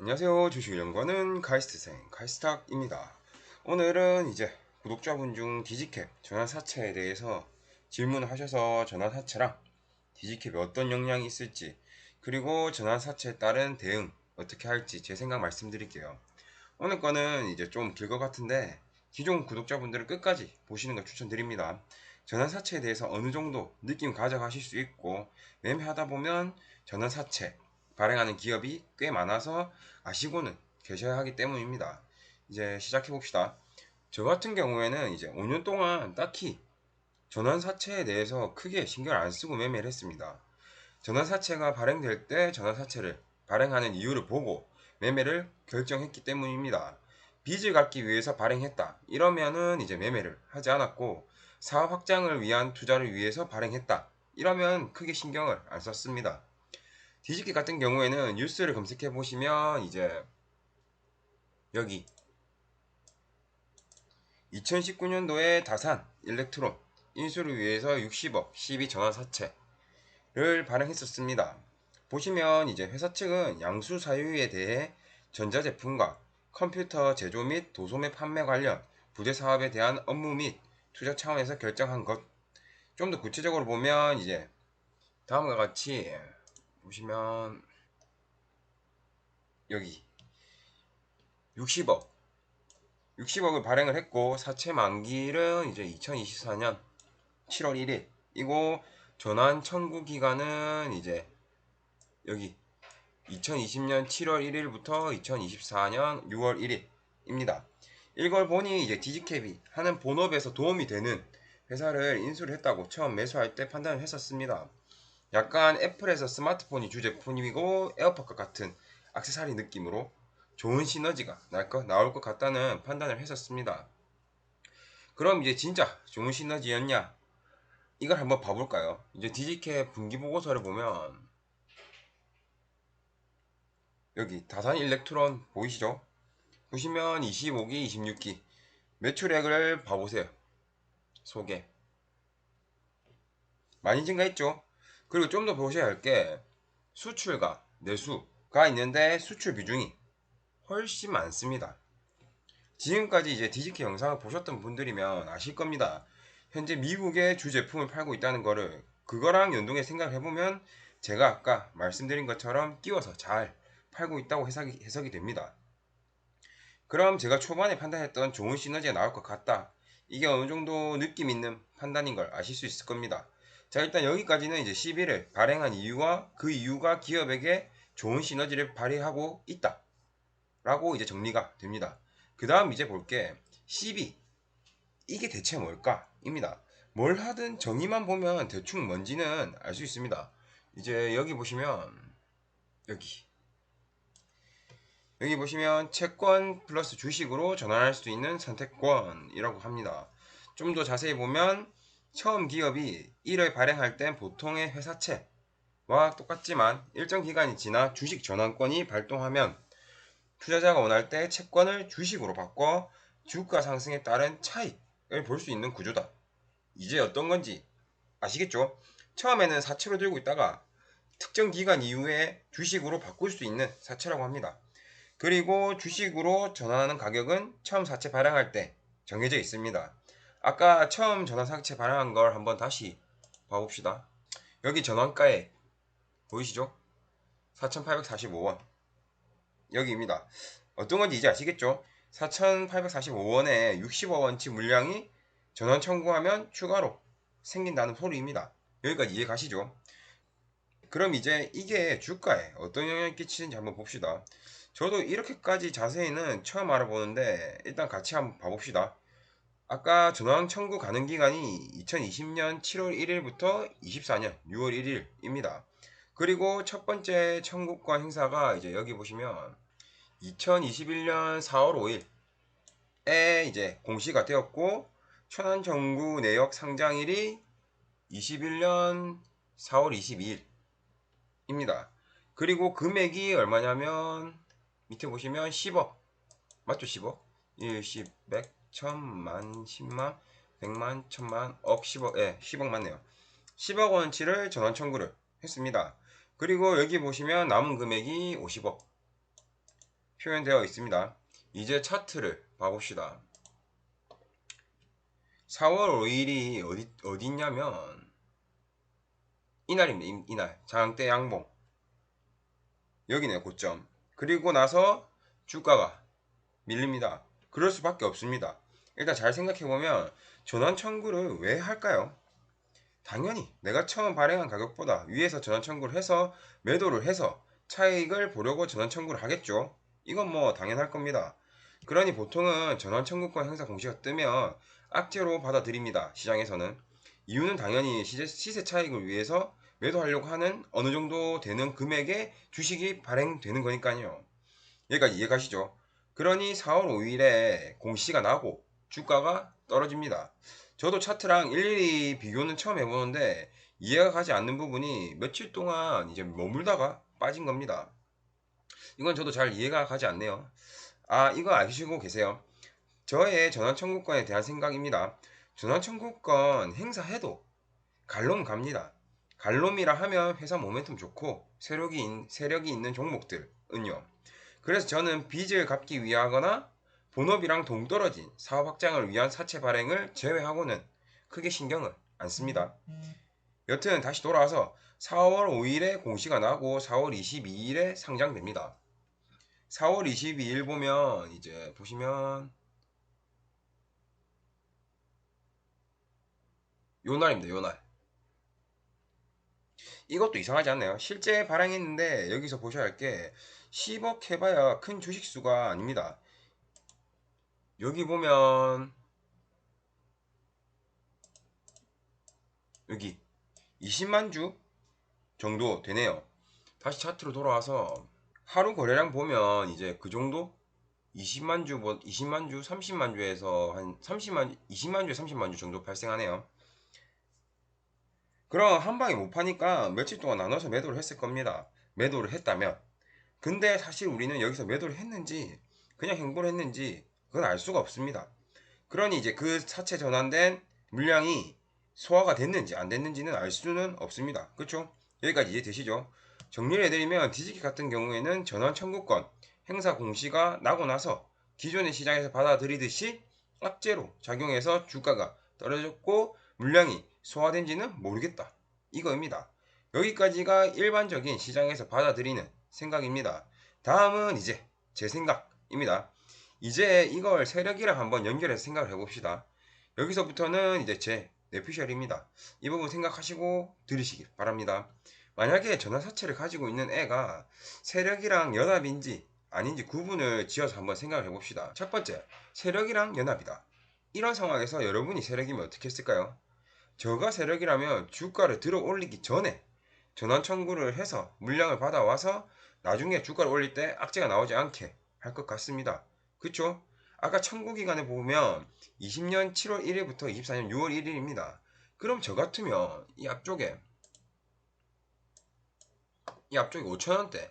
안녕하세요. 주식연구원은 카이스트생 카이스탁입니다. 오늘은 이제 구독자분 중 디지캡 전환사채에 대해서 질문하셔서 전환사채랑 디지캡이 어떤 영향이 있을지 그리고 전환사채에 따른 대응 어떻게 할지 제 생각 말씀드릴게요. 오늘 거는 이제 좀 길 것 같은데 기존 구독자분들은 끝까지 보시는 걸 추천드립니다. 전환사채에 대해서 어느 정도 느낌 가져가실 수 있고 매매하다 보면 전환사채 발행하는 기업이 꽤 많아서 아시고는 계셔야 하기 때문입니다. 이제 시작해 봅시다. 저 같은 경우에는 이제 5년 동안 딱히 전환 사채에 대해서 크게 신경 안 쓰고 매매를 했습니다. 전환 사채가 발행될 때 전환 사채를 발행하는 이유를 보고 매매를 결정했기 때문입니다. 빚을 갚기 위해서 발행했다. 이러면은 이제 매매를 하지 않았고 사업 확장을 위한 투자를 위해서 발행했다. 이러면 크게 신경을 안 썼습니다. 디지키 같은 경우에는 뉴스를 검색해 보시면 이제 여기 2019년도에 다산 일렉트론 인수를 위해서 60억 12 전환 사채를 발행했었습니다. 보시면 이제 회사 측은 양수 사유에 대해 전자제품과 컴퓨터 제조 및 도소매 판매 관련 부재 사업에 대한 업무 및 투자 차원에서 결정한 것. 좀 더 구체적으로 보면 이제 다음과 같이 보시면 여기 60억 60억을 발행을 했고 사채 만기는 이제 2024년 7월 1일 이고 전환 청구 기간은 이제 여기 2020년 7월 1일부터 2024년 6월 1일입니다. 이걸 보니 이제 디지캡이 하는 본업에서 도움이 되는 회사를 인수를 했다고 처음 매수할 때 판단을 했었습니다. 약간 애플에서 스마트폰이 주제품이고 에어팟과 같은 악세사리 느낌으로 좋은 시너지가 날 것, 나올 것 같다는 판단을 했었습니다. 그럼 이제 진짜 좋은 시너지였냐? 이걸 한번 봐볼까요? 이제 디지캡 분기 보고서를 보면 여기 다산 일렉트론 보이시죠? 보시면 25기, 26기 매출액을 봐보세요. 소개 많이 증가했죠? 그리고 좀 더 보셔야 할 게 수출과 내수가 있는데 수출 비중이 훨씬 많습니다. 지금까지 이제 디지키 영상을 보셨던 분들이면 아실 겁니다. 현재 미국의 주제품을 팔고 있다는 거를 그거랑 연동해 생각해 보면 제가 아까 말씀드린 것처럼 끼워서 잘 팔고 있다고 해석이, 해석이 됩니다. 그럼 제가 초반에 판단했던 좋은 시너지가 나올 것 같다. 이게 어느 정도 느낌 있는 판단인 걸 아실 수 있을 겁니다. 자 일단 여기까지는 이제 11을 발행한 이유와 그 이유가 기업에게 좋은 시너지를 발휘하고 있다. 라고 이제 정리가 됩니다. 그 다음 이제 볼게 12 이게 대체 뭘까? 입니다. 뭘 하든 정의만 보면 대충 뭔지는 알 수 있습니다. 이제 여기 보시면 여기 여기 보시면 채권 플러스 주식으로 전환할 수 있는 선택권이라고 합니다. 좀 더 자세히 보면 처음 기업이 1을 발행할 땐 보통의 회사채와 똑같지만 일정 기간이 지나 주식 전환권이 발동하면 투자자가 원할 때 채권을 주식으로 바꿔 주가 상승에 따른 차익을 볼 수 있는 구조다. 이제 어떤 건지 아시겠죠? 처음에는 사채로 들고 있다가 특정 기간 이후에 주식으로 바꿀 수 있는 사채라고 합니다. 그리고 주식으로 전환하는 가격은 처음 사채 발행할 때 정해져 있습니다. 아까 처음 전환 사채 발행한 걸 한번 다시 봐봅시다. 여기 전환가액 보이시죠? 4,845원 여기입니다. 어떤 건지 이제 아시겠죠? 4,845원에 60억원치 물량이 전환 청구하면 추가로 생긴다는 소리입니다. 여기까지 이해 가시죠? 그럼 이제 이게 주가에 어떤 영향을 끼치는지 한번 봅시다. 저도 이렇게까지 자세히는 처음 알아보는데 일단 같이 한번 봐봅시다. 아까 전환 청구 가능 기간이 2020년 7월 1일부터 24년 6월 1일입니다. 그리고 첫 번째 청구권 행사가 이제 여기 보시면 2021년 4월 5일에 이제 공시가 되었고 천안 정구 내역 상장일이 21년 4월 22일입니다. 그리고 금액이 얼마냐면 밑에 보시면 10억 맞죠 10억 1, 10, 100, 1000만, 10만, 100만, 1000만, 억, 10억 예 10억 맞네요 10억 원치를 전환 청구를 했습니다. 그리고 여기 보시면 남은 금액이 50억 표현되어 있습니다. 이제 차트를 봐봅시다. 4월 5일이 어디, 어디 있냐면 이날입니다. 이, 이날 장대 양봉 여기네 고점 그리고 나서 주가가 밀립니다. 그럴 수밖에 없습니다. 일단 잘 생각해보면 전환 청구를 왜 할까요? 당연히 내가 처음 발행한 가격보다 위에서 전환 청구를 해서 매도를 해서 차익을 보려고 전환 청구를 하겠죠. 이건 뭐 당연할 겁니다. 그러니 보통은 전환 청구권 행사 공시가 뜨면 악재로 받아들입니다. 시장에서는. 이유는 당연히 시세, 차익을 위해서 매도하려고 하는 어느 정도 되는 금액의 주식이 발행되는 거니까요. 여기까지 이해 가시죠? 그러니 4월 5일에 공시가 나고 주가가 떨어집니다. 저도 차트랑 일일이 비교는 처음 해보는데 이해가 가지 않는 부분이 며칠 동안 이제 머물다가 빠진 겁니다. 이건 저도 잘 이해가 가지 않네요. 아, 이거 아시고 계세요. 저의 전환 청구권에 대한 생각입니다. 전환 청구권 행사해도 갈롬 갑니다. 갈롬이라 하면 회사 모멘텀 좋고 세력이, 세력이 있는 종목들은요. 그래서 저는 빚을 갚기 위하거나 본업이랑 동떨어진 사업 확장을 위한 사채 발행을 제외하고는 크게 신경을 안 씁니다. 여튼 다시 돌아와서 4월 5일에 공시가 나고 4월 22일에 상장됩니다. 4월 22일 보면 이제 보시면 요 날입니다. 요 날. 이것도 이상하지 않나요? 실제 발행했는데 여기서 보셔야 할 게 10억 해봐야 큰 주식수가 아닙니다. 여기 보면 여기 20만 주 정도 되네요. 다시 차트로 돌아와서 하루 거래량 보면 이제 그 정도 20만 주, 20만 주, 30만 주에서 한 30만, 20만 주에 30만 주 정도 발생하네요. 그럼 한 방에 못 파니까 며칠 동안 나눠서 매도를 했을 겁니다. 매도를 했다면. 근데 사실 우리는 여기서 매도를 했는지, 그냥 행보를 했는지, 그건 알 수가 없습니다. 그러니 이제 그 사채 전환된 물량이 소화가 됐는지 안 됐는지는 알 수는 없습니다. 그렇죠? 여기까지 이해 되시죠? 정리를 해드리면 디지키 같은 경우에는 전환 청구권 행사 공시가 나고 나서 기존의 시장에서 받아들이듯이 악재로 작용해서 주가가 떨어졌고 물량이 소화된지는 모르겠다. 이거입니다. 여기까지가 일반적인 시장에서 받아들이는 생각입니다. 다음은 이제 제 생각입니다. 이제 이걸 세력이랑 한번 연결해서 생각을 해봅시다. 여기서부터는 이제 제 내피셜입니다. 이 부분 생각하시고 들으시길 바랍니다. 만약에 전화사채를 가지고 있는 애가 세력이랑 연합인지 아닌지 구분을 지어서 한번 생각을 해봅시다. 첫 번째, 세력이랑 연합이다. 이런 상황에서 여러분이 세력이면 어떻게 했을까요? 저가 세력이라면 주가를 들어 올리기 전에 전환 청구를 해서 물량을 받아와서 나중에 주가를 올릴 때 악재가 나오지 않게 할 것 같습니다. 그쵸? 아까 청구 기간을 보면 20년 7월 1일부터 24년 6월 1일입니다. 그럼 저 같으면 이 앞쪽에 이 앞쪽에 5천원대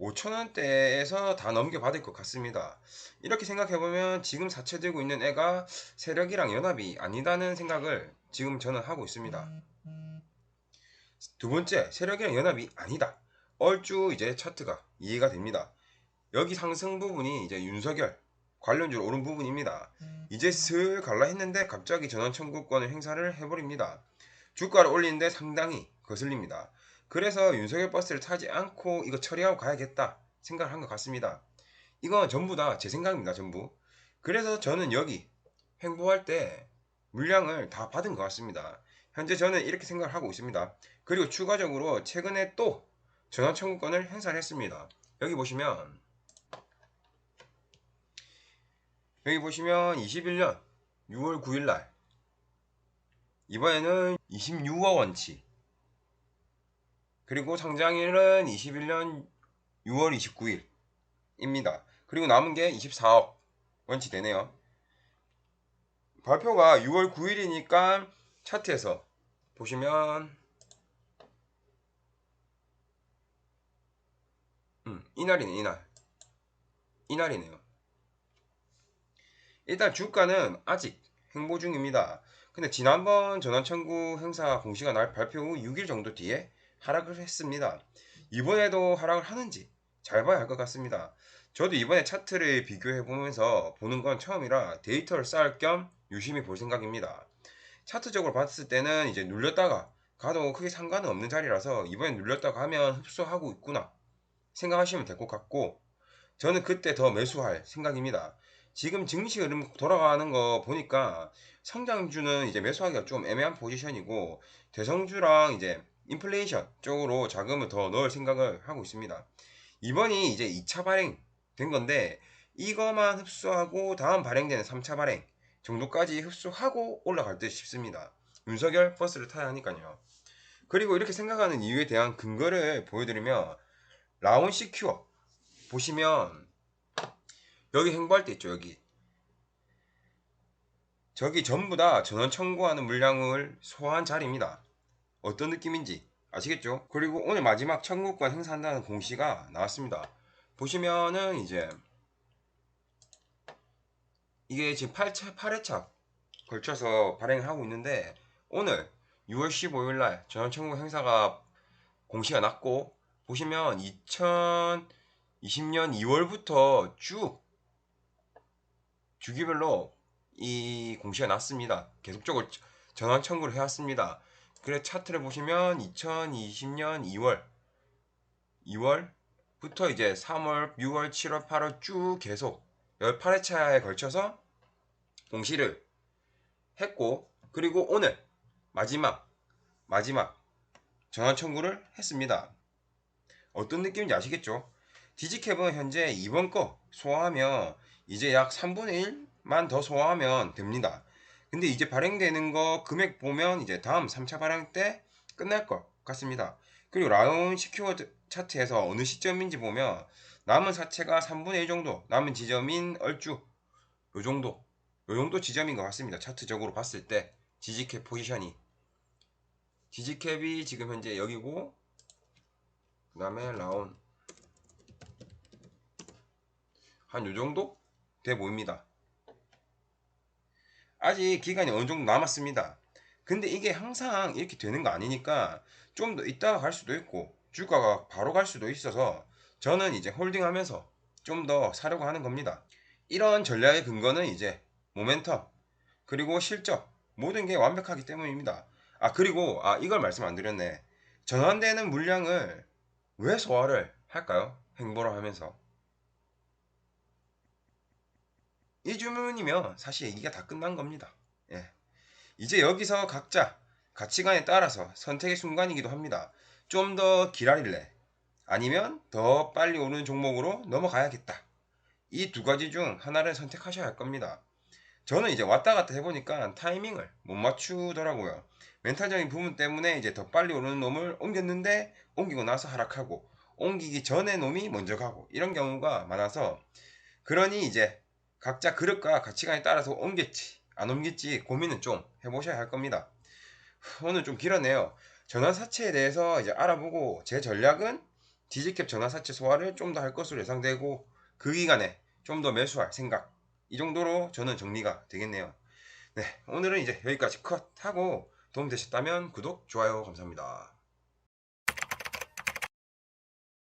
5천원대에서 다 넘겨받을 것 같습니다. 이렇게 생각해보면 지금 사채 들고 있는 애가 세력이랑 연합이 아니다는 생각을 지금 저는 하고 있습니다. 두 번째, 세력이랑 연합이 아니다. 얼추 이제 차트가 이해가 됩니다. 여기 상승 부분이 이제 윤석열 관련주로 오른 부분입니다. 이제 슬 갈라 했는데 갑자기 전원 청구권을 행사를 해버립니다. 주가를 올리는데 상당히 거슬립니다. 그래서 윤석열 버스를 타지 않고 이거 처리하고 가야겠다 생각을 한 것 같습니다. 이건 전부 다 제 생각입니다. 전부. 그래서 저는 여기 횡보할 때 물량을 다 받은 것 같습니다. 현재 저는 이렇게 생각을 하고 있습니다. 그리고 추가적으로 최근에 또 전환 청구권을 행사를 했습니다. 여기 보시면 여기 보시면 21년 6월 9일 날 이번에는 26억 원치 그리고 상장일은 21년 6월 29일입니다. 그리고 남은 게 24억 원치 되네요. 발표가 6월 9일이니까 차트에서 보시면 음, 이날이네 이날 이날이네요. 일단 주가는 아직 행보 중입니다. 근데 지난번 전환 청구 행사 공시가 날 발표 후 6일 정도 뒤에 하락을 했습니다. 이번에도 하락을 하는지 잘 봐야 할 것 같습니다. 저도 이번에 차트를 비교해 보면서 보는 건 처음이라 데이터를 쌓을 겸 유심히 볼 생각입니다. 차트적으로 봤을 때는 이제 눌렸다가 가도 크게 상관은 없는 자리라서 이번에 눌렸다가 하면 흡수하고 있구나 생각하시면 될 것 같고 저는 그때 더 매수할 생각입니다. 지금 증시 흐름 돌아가는 거 보니까 성장주는 이제 매수하기가 좀 애매한 포지션이고 대성주랑 이제 인플레이션 쪽으로 자금을 더 넣을 생각을 하고 있습니다. 이번이 이제 2차 발행 된 건데 이거만 흡수하고 다음 발행되는 3차 발행 정도까지 흡수하고 올라갈 듯 싶습니다. 윤석열 버스를 타야 하니까요. 그리고 이렇게 생각하는 이유에 대한 근거를 보여드리면 라온 시큐어 보시면 여기 행보할 때 있죠 여기 저기 전부 다 전원 청구하는 물량을 소화한 자리입니다. 어떤 느낌인지 아시겠죠? 그리고 오늘 마지막 청구권 행사한다는 공시가 나왔습니다. 보시면은 이제 이게 지금 8차, 8회차 걸쳐서 발행을 하고 있는데 오늘 6월 15일 날 전원 청구 행사가 공시가 났고 보시면 2020년 2월부터 쭉 주기별로 이 공시가 났습니다. 계속적으로 전환 청구를 해왔습니다. 그래 차트를 보시면 2020년 2월 2월부터 이제 3월, 6월, 7월, 8월 쭉 계속 18회차에 걸쳐서 공시를 했고 그리고 오늘 마지막 마지막 전환 청구를 했습니다. 어떤 느낌인지 아시겠죠? 디지캡은 현재 이번 거 소화하면 이제 약 3분의 1만 더 소화하면 됩니다. 근데 이제 발행되는 거 금액 보면 이제 다음 3차 발행 때 끝날 것 같습니다. 그리고 라운 시큐어 차트에서 어느 시점인지 보면 남은 사채가 3분의 1 정도, 남은 지점인 얼주 요 정도, 요 정도 지점인 것 같습니다. 차트적으로 봤을 때 지지캡 포지션이 지지캡이 지금 현재 여기고 그 다음에 라운 한요 정도 돼 보입니다. 아직 기간이 어느 정도 남았습니다. 근데 이게 항상 이렇게 되는 거 아니니까 좀 더 있다가 갈 수도 있고 주가가 바로 갈 수도 있어서 저는 이제 홀딩 하면서 좀 더 사려고 하는 겁니다. 이런 전략의 근거는 이제 모멘텀 그리고 실적 모든 게 완벽하기 때문입니다. 아 그리고 아 이걸 말씀 안 드렸네. 전환되는 물량을 왜 소화를 할까요? 행보를 하면서 이 주문이면 사실 얘기가 다 끝난 겁니다. 예. 이제 여기서 각자 가치관에 따라서 선택의 순간이기도 합니다. 좀 더 기다릴래? 아니면 더 빨리 오는 종목으로 넘어가야겠다. 이 두 가지 중 하나를 선택하셔야 할 겁니다. 저는 이제 왔다 갔다 해보니까 타이밍을 못 맞추더라고요. 멘탈적인 부분 때문에 이제 더 빨리 오르는 놈을 옮겼는데 옮기고 나서 하락하고 옮기기 전에 놈이 먼저 가고 이런 경우가 많아서 그러니 이제 각자 그릇과 가치관에 따라서 옮겼지 안 옮겼지 고민은 좀 해보셔야 할 겁니다. 오늘 좀 길었네요. 전환사채에 대해서 이제 알아보고 제 전략은 디지캡 전환사채 소화를 좀 더 할 것으로 예상되고 그 기간에 좀 더 매수할 생각 이 정도로 저는 정리가 되겠네요. 네 오늘은 이제 여기까지 컷하고 도움 되셨다면 구독 좋아요 감사합니다.